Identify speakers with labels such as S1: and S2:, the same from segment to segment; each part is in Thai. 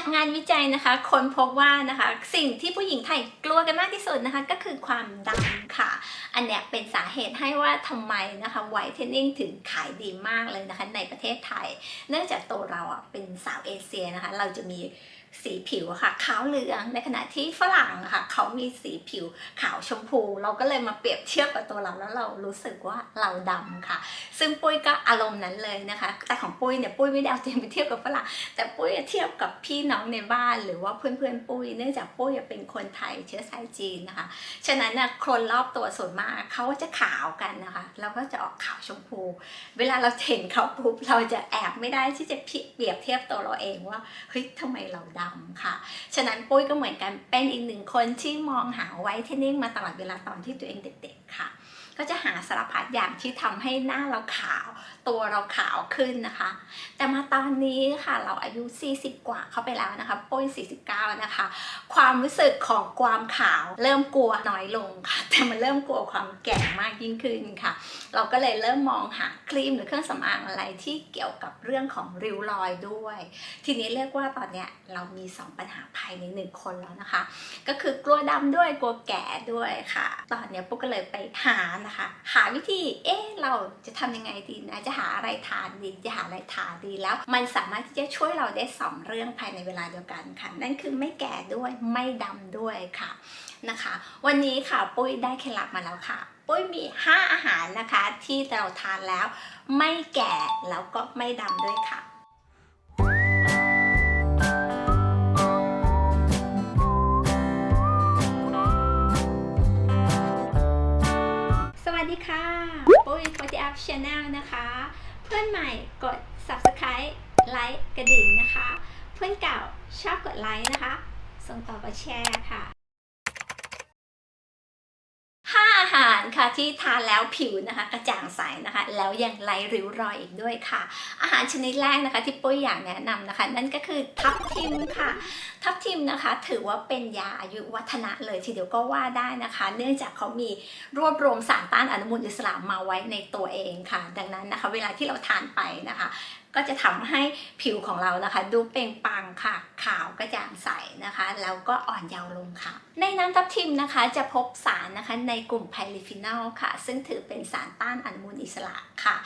S1: จากงานวิจัยนะคะค้นพบว่านะคะ สิ่งที่ผู้หญิงไทยกลัวกันมากที่สุดนะคะ ก็คือความดำค่ะ อันเนี้ยเป็นสาเหตุให้ว่าทำไมนะคะไวท์เทนนิ่งถึงขายดีมากเลยนะคะในประเทศไทย เนื่องจากตัวเราอะเป็นสาวเอเชียนะคะ เราจะมี สีผิวค่ะขาวเหลืองในขณะที่ฝรั่งค่ะเขามีสีผิวขาวชมพู เราก็เลยมาเปรียบเทียบกับตัวเราแล้วเรารู้สึกว่าเราดำค่ะ ซึ่งปุ้ยก็อารมณ์นั้นเลยนะคะ แต่ของปุ้ยเนี่ยปุ้ยไม่ได้เอาตัวเองไปเทียบกับฝรั่งแต่ปุ้ยเทียบกับพี่น้องในบ้านหรือว่าเพื่อนๆปุ้ยเนื่องจากปุ้ยเป็นคนไทยเชื้อสายจีนนะคะฉะนั้นนะคนรอบตัวส่วนมากเขาจะขาวกันนะคะแล้วก็จะออกขาวชมพู เวลาเราเห็นเขาปุ๊บเราจะแอบไม่ได้ที่จะเปรียบเทียบตัวเราเองว่าเฮ้ยทำไมเราดำค่ะ ฉะนั้นปุ้ยก็เหมือนกันเป็นอีกหนึ่งคนที่มองหาไว้เทนนิ่งมาตลอดเวลาตอนที่ตัวเองเด็กๆค่ะ ก็จะหาสารพัดอย่างที่ทำให้หน้าเราขาว ตัวเราขาวขึ้นนะคะ แต่มาตอนนี้ค่ะเราอายุ 40 กว่าเข้าไปแล้วนะคะปุ้ย49 นะคะ ความรู้สึกของความขาว เริ่มกลัวน้อยลงค่ะ แต่มันเริ่มกลัวความแก่มากยิ่งขึ้นค่ะ เราก็เลยเริ่มมองหาครีมหรือเครื่องสำอางอะไรที่เกี่ยวกับเรื่องของริ้วรอยด้วย ทีนี้เรียกว่าตอนเนี้ยเรามี 2 ปัญหาภายในหนึ่งคนแล้วนะคะ ก็คือกลัวดำด้วยกลัวแก่ด้วยค่ะ ตอนเนี้ยปุ๊กก็เลยไปหานะคะ หาวิธี เอ๊ะ เราจะทำยังไงดีนะ จะหาอะไรทานดี จะหาอะไรทานดีแล้ว มันสามารถที่จะช่วยเราได้สองเรื่องภายในเวลาเดียวกันค่ะ นั่นคือไม่แก่ด้วยไม่ดำด้วยค่ะนะคะ วันนี้ค่ะปุ้ยได้เคล็ดลับมาแล้วค่ะปุ้ยมี 5 อาหารนะคะที่เราทานแล้ว ไม่แก่แล้วก็ไม่ดำด้วยค่ะ ย40 up channel นะคะ เพื่อนใหม่กด subscribe ไลค์กระดิ่งนะคะ เพื่อนเก่าชอบกดไลค์นะคะ ส่งต่อกดแชร์ค่ะ ห้าอาหาร ค่ะที่ทานแล้วผิวนะคะ กระจ่างใสนะคะ แล้วยังไร้ริ้วรอยอีกด้วยค่ะ อาหารชนิดแรกนะคะ ที่ปุ้ยอยากแนะนำนะคะ นั่นก็คือทับทิมค่ะ ทับทิมนะคะ ถือว่าเป็นยาอายุวัฒนะเลยทีเดียวก็ว่าได้นะคะ เนื่องจากเขามีรวบรวมสารต้านอนุมูลอิสระมาไว้ในตัวเองค่ะ ดังนั้นนะคะ เวลาที่เราทานไปนะคะ ก็จะทำให้ผิวของเรานะคะ ดูเปล่งปังค่ะ ขาวกระจ่างใสนะคะแล้วก็อ่อนเยาว์ลงค่ะ ในน้ำทับทิมนะคะจะพบสารนะคะในกลุ่มไพลิฟินอลค่ะ ซึ่งถือเป็นสารต้านอนุมูลอิสระค่ะ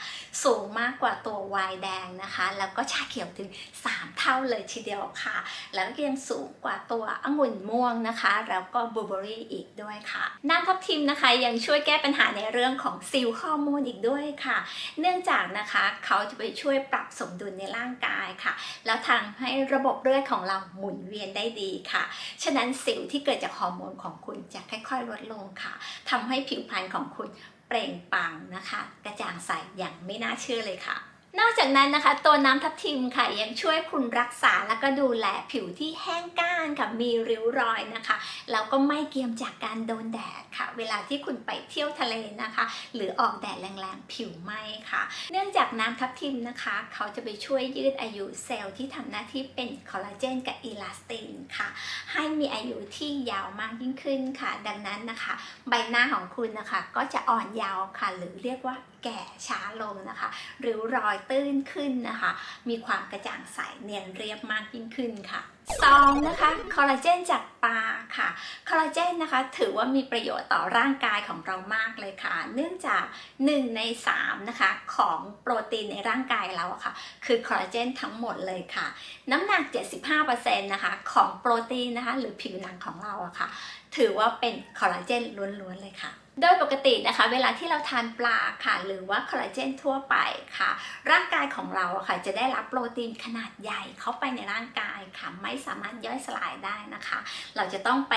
S1: สูงมากกว่าตัวไวน์แดงนะคะ แล้วก็ชาเขียวถึง 3 เท่าเลยทีเดียวค่ะ แล้วยังสูงกว่าตัวองุ่นม่วงนะคะ แล้วก็บลูเบอรี่อีกด้วยค่ะ น้ำทับทิมนะคะยังช่วยแก้ปัญหาในเรื่องของซิลฮอร์โมนอีกด้วยค่ะ เนื่องจากนะคะเขาจะไปช่วยปรับสมดุลในร่างกายค่ะ แล้วทำให้ระบบเลือดของเราหมุนเวียนได้ดีค่ะ ฉะนั้นสิวที่เกิดจากฮอร์โมนของคุณจะค่อยๆ ลดลงค่ะทำให้ผิวพรรณของคุณเปล่งปลั่งนะคะ กระจ่างใสอย่างไม่น่าเชื่อเลยค่ะ นอกจากนั้นนะคะ ตัวน้ำทับทิมค่ะยังช่วยคุณรักษาแล้วก็ดูแลผิวที่แห้งก้านค่ะมีริ้วรอยนะคะแล้วก็ไม่เกรียมจากการโดนแดดค่ะ เวลาที่คุณไปเที่ยวทะเลนะคะ หรือออกแดดแรงๆผิวไหม้ค่ะ เนื่องจากน้ำทับทิมนะคะ เขาจะไปช่วยยืดอายุเซลล์ที่ทำหน้าที่เป็นคอลลาเจนกับอีลาสตินค่ะ ให้มีอายุที่ยาวมากยิ่งขึ้นค่ะ ดังนั้นนะคะ ใบหน้าของคุณนะคะ ก็จะอ่อนยาวค่ะ หรือเรียกว่า แก่ช้าลงนะคะริ้วรอยตื้นขึ้นนะคะ มีความกระจ่างใสเนียนเรียบมากยิ่งขึ้นค่ะสองนะคะคอลลาเจนจากปลาค่ะคอลลาเจนนะคะถือว่ามีประโยชน์ต่อร่างกายของเรามากเลยค่ะ เนื่องจาก 1 ใน3นะคะของโปรตีนในร่างกายเราอะค่ะ คือคอลลาเจนทั้งหมดเลยค่ะ น้ำหนัก 75%นะคะของโปรตีนนะคะหรือผิวหนังของเราอะค่ะ ถือว่าเป็นคอลลาเจนล้วนๆเลยค่ะ โดยปกตินะคะ เวลาที่เราทานปลาค่ะ หรือว่าคอลลาเจนทั่วไปค่ะ ร่างกายของเราค่ะจะได้รับโปรตีนขนาดใหญ่เข้าไปในร่างกายค่ะ ไม่สามารถย่อยสลายได้นะคะ เราจะต้องไป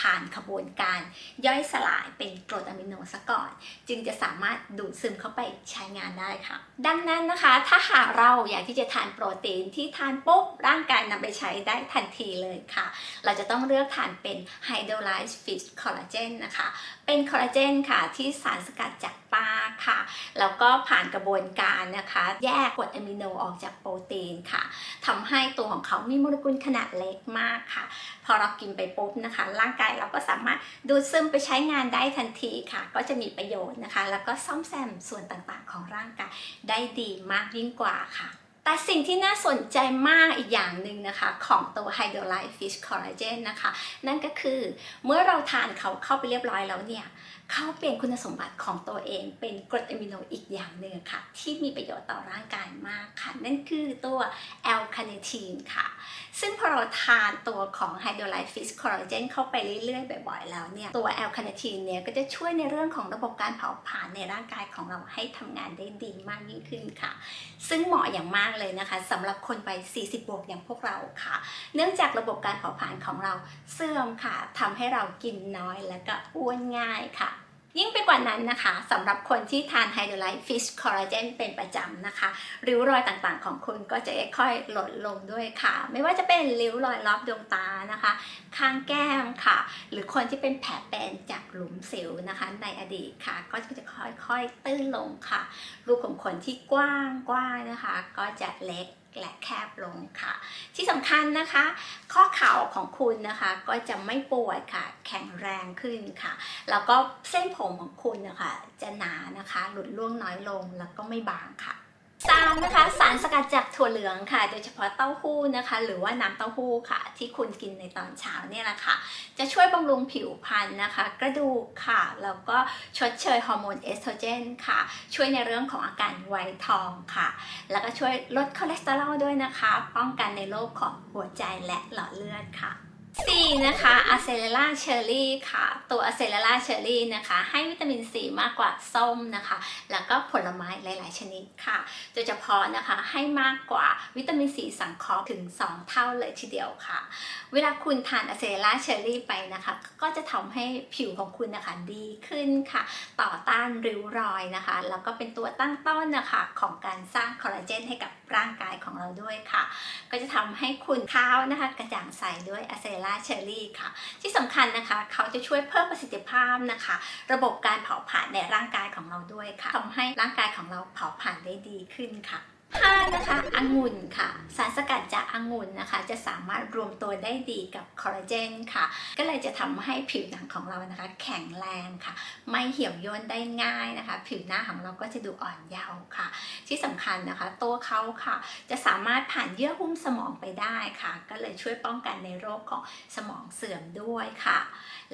S1: ผ่านขบวนการย่อยสลายเป็นกรดอะมิโนซะก่อน จึงจะสามารถดูดซึมเข้าไปใช้งานได้ค่ะ ดังนั้นนะคะ ถ้าหากเราอยากที่จะทานโปรตีนที่ทานปุ๊บร่างกายนำไปใช้ได้ทันทีเลยค่ะ เราจะต้องเลือกทานเป็น Hydrolyzed Fish Collagen นะคะ เป็นคอลลาเจนค่ะ ที่สารสกัดจากปลาค่ะ แล้วก็ผ่านกระบวนการนะคะ แยกกรดอะมิโนออกจากโปรตีนค่ะทำให้ตัวของเขามีโมเลกุลขนาดเล็กมากค่ะ พอเรากินไปปุ๊บนะคะ ร่างกายเราก็สามารถดูดซึมไปใช้งานได้ทันทีค่ะ ก็จะมีประโยชน์นะคะ แล้วก็ซ่อมแซมส่วนต่างๆ ของร่างกายได้ดีมากยิ่งกว่าค่ะแต่สิ่งที่น่าสนใจมากอีกอย่างหนึ่งนะคะ ของตัว Hydrolyte Fish Collagen นะคะ นั่นก็คือเมื่อเราทานเขาเข้าไปเรียบร้อยแล้วเนี่ย เขาเปลี่ยนคุณสมบัติของตัวเองเป็นกรดอะมิโนอีกอย่างหนึ่งค่ะ ที่มีประโยชน์ต่อร่างกายมากค่ะ นั่นคือตัวแอลคาเนทีนค่ะ ซึ่งพอเราทานตัวของ Hydrolyte Fish Collagen เข้าไปเรื่อยๆ บ่อยๆ แล้วเนี่ย ตัวแอลคาเนทีนเนี่ยก็จะช่วยในเรื่องของระบบการเผาผลาญในร่างกายของเราให้ทำงานได้ดีมากยิ่งขึ้นค่ะ ซึ่งเหมาะอย่างมากเลยนะคะสำหรับคนวัย40 บวกอย่างพวกเราค่ะ เนื่องจากระบบการเผาผลาญของเราเสื่อมค่ะทำให้เรากินน้อยและก็อ้วนง่ายค่ะ ยิ่งไปกว่านั้นนะคะสำหรับคนที่ทานไฮโดรไลท์ฟิชคอลลาเจนเป็นประจำนะคะ ริ้วรอยต่างๆของคุณก็จะค่อยๆลดลงด้วยค่ะ ไม่ว่าจะเป็นริ้วรอยรอบดวงตานะคะ ข้างแก้มค่ะ หรือคนที่เป็นแผลเป็นจากหลุมสิวนะคะ ในอดีตค่ะ ก็จะค่อยๆตื้นลงค่ะ รูขุมขนที่กว้างกว้างนะคะ ก็จะเล็ก และแคบลงค่ะ ที่สำคัญนะคะ ข้อเข่าของคุณนะคะก็จะไม่ปวดค่ะ แข็งแรงขึ้นค่ะ แล้วก็เส้นผมของคุณนะคะจะหนานะคะ หลุดร่วงน้อยลงแล้วก็ไม่บางค่ะามนะคะสารสกัดจากถั่วเหลืองค่ะ โดยเฉพาะเต้าหู้นะคะ หรือว่าน้ำเต้าหู้ค่ะ ที่คุณกินในตอนเช้าเนี่ยแหละค่ะ จะช่วยบำรุงผิวพรรณนะคะ กระดูกค่ะ แล้วก็ชดเชยฮอร์โมนเอสโตรเจนค่ะ ช่วยในเรื่องของอาการไวยทองค่ะ แล้วก็ช่วยลดคอเลสเตอรอลด้วยนะคะ ป้องกันในโรคของหัวใจและหลอดเลือดค่ะ 4นะคะอะเซเลล่าเชอร์รี่ค่ะ ตัวอะเซเลล่าเชอร์รี่นะคะ ให้วิตามินซีมากกว่าส้มนะคะ แล้วก็ผลไม้หลาย ๆ ชนิดค่ะ โดยเฉพาะนะคะให้มากกว่าวิตามินซีสังเคราะห์ถึง 2 เท่าเลยทีเดียวค่ะ เวลาคุณทานอะเซเลล่าเชอร์รี่ไปนะคะ ก็จะทำให้ผิวของคุณนะคะดีขึ้นค่ะ ต่อต้านริ้วรอยนะคะ แล้วก็เป็นตัวตั้งต้นนะคะของการสร้างคอลลาเจนให้กับร่างกายของเราด้วยค่ะ ก็จะทำให้คุณขาวนะคะกระจ่างใสด้วยอะเซล่าเชอรี่ค่ะ ที่สำคัญนะคะ เขาจะช่วยเพิ่มประสิทธิภาพนะคะ ระบบการเผาผลาญในร่างกายของเราด้วยค่ะทำให้ร่างกายของเราเผาผลาญได้ดีขึ้นค่ะ 5นะคะองุ่นค่ะ สารสกัดจากองุ่นนะคะ จะสามารถรวมตัวได้ดีกับคอลลาเจนค่ะ ก็เลยจะทำให้ผิวหนังของเรานะคะ แข็งแรงค่ะ ไม่เหี่ยวย่นได้ง่ายนะคะ ผิวหน้าของเราก็จะดูอ่อนเยาว์ค่ะ ที่สำคัญนะคะ ตัวเขาค่ะ จะสามารถผ่านเยื่อหุ้มสมองไปได้ค่ะ ก็เลยช่วยป้องกันในโรคของสมองเสื่อมด้วยค่ะ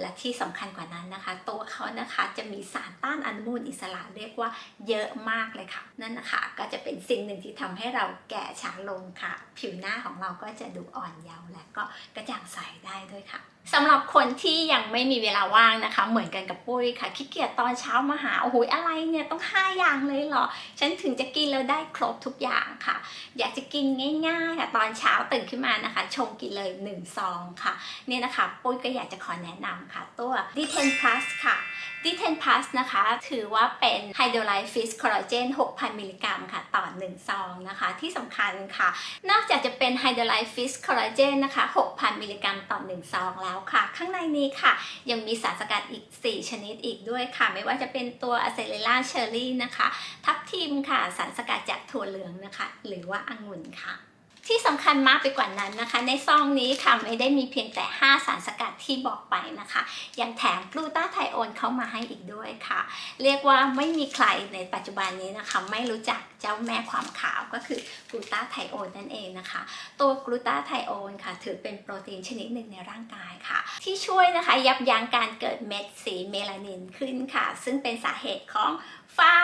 S1: และที่สำคัญกว่านั้นนะคะ ตัวเขานะคะจะมีสารต้านอนุมูลอิสระเรียกว่าเยอะมากเลยค่ะ นั่นนะคะก็จะเป็นสิ่งหนึ่งที่ททำให้เราแก่ช้าลงค่ะ ผิวหน้าของเราก็จะดูอ่อนเยาว์และก็กระจ่างใสได้ด้วยค่ะ สำหรับคนที่ยังไม่มีเวลาว่างนะคะ เหมือนกันกับปุ้ยค่ะขี้เกียจตอนเช้ามาหาโอ้โหอะไรเนี่ยต้องห้าอย่างเลยเหรอ ฉันถึงจะกินแล้วได้ครบทุกอย่างค่ะ อยากจะกินง่ายๆค่ะตอนเช้าตื่นขึ้นมานะคะ ชงกินเลย1ซองค่ะเนี่ยนะคะ ปุ้ยก็อยากจะขอแนะนำค่ะ ตัว D10 Plus ค่ะ D10 Plus นะคะ ถือว่าเป็น Hydrolyte Fish Collagen 6,000 มิลลิกรัมค่ะ ต่อ 1 ซองนะคะ ที่สำคัญค่ะ นอกจากจะเป็น Hydrolyte Fish Collagen นะคะ 6,000 มิลลิกรัมต่อ 1 ซองแล้วค่ะ ข้างในนี้ค่ะ ยังมีสารสกัดอีก 4 ชนิดอีกด้วยค่ะ ไม่ว่าจะเป็นตัว a c e l e r a Cherry นะคะ ทับทิมค่ะ สารสกัดจากถั่วเหลืองนะคะ หรือว่าองุ่นค่ะ ที่สำคัญมากไปกว่านั้นนะคะ ในซองนี้ค่ะไม่ได้มีเพียงแต่ 5 สารสกัดที่บอกไปนะคะ ยังแถมกลูตาไทโอนเข้ามาให้อีกด้วยค่ะ เรียกว่าไม่มีใครในปัจจุบันนี้นะคะ ไม่รู้จักเจ้าแม่ความขาวก็คือกลูตาไทโอนนั่นเองนะคะ ตัวกลูตาไทโอนค่ะ ถือเป็นโปรตีนชนิดหนึ่งในร่างกายค่ะ ที่ช่วยนะคะยับยั้งการเกิดเม็ดสีเมลานินขึ้นค่ะ ซึ่งเป็นสาเหตุของฝ้า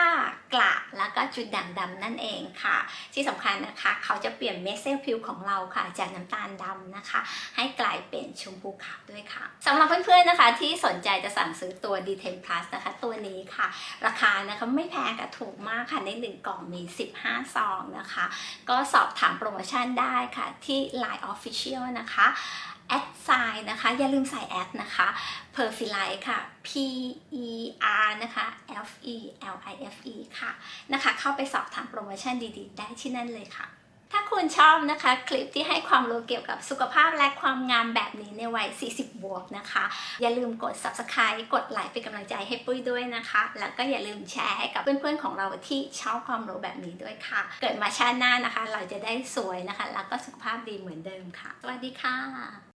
S1: กระแล้วก็จุดด่างดำนั่นเองค่ะ ที่สำคัญนะคะเขาจะเปลี่ยนเม็ดเซลล์ผิวของเราค่ะ จากน้ำตาลดำนะคะ ให้กลายเป็นชมพูขาวด้วยค่ะสำหรับเพื่อนๆนะคะ ที่สนใจจะสั่งซื้อตัว D10 Plus นะคะ ตัวนี้ค่ะ ราคานะคะไม่แพงค่ถูกมากค่ะใน 1 กล่องมี 15 ซองนะคะ ก็สอบถามโปรโมชั่นได้ค่ะที่ Line Official นะคะ แอดไซน์นะคะ อย่าลืมใส่แอดนะคะ p e r f i l i ค่ะ P E R นะคะ F E L I F E ค่ะนะคะ เข้าไปสอบถามโปรโมชั่นดีๆ ได้ที่นั่นเลยค่ะถ้าคุณชอบนะคะ คลิปที่ให้ความรู้เกี่ยวกับสุขภาพและความงามแบบนี้ในวัย 40 บวกนะคะ อย่าลืมกด subscribe กดไลค์เป็นกำลังใจให้ปุ้ยด้วยนะคะ แล้วก็อย่าลืมแชร์ให้กับเพื่อนๆของเราที่ชอบความรู้แบบนี้ด้วยค่ะ เกิดมาชาติหน้านะคะ เราจะได้สวยนะคะ แล้วก็สุขภาพดีเหมือนเดิมค่ะ สวัสดีค่ะ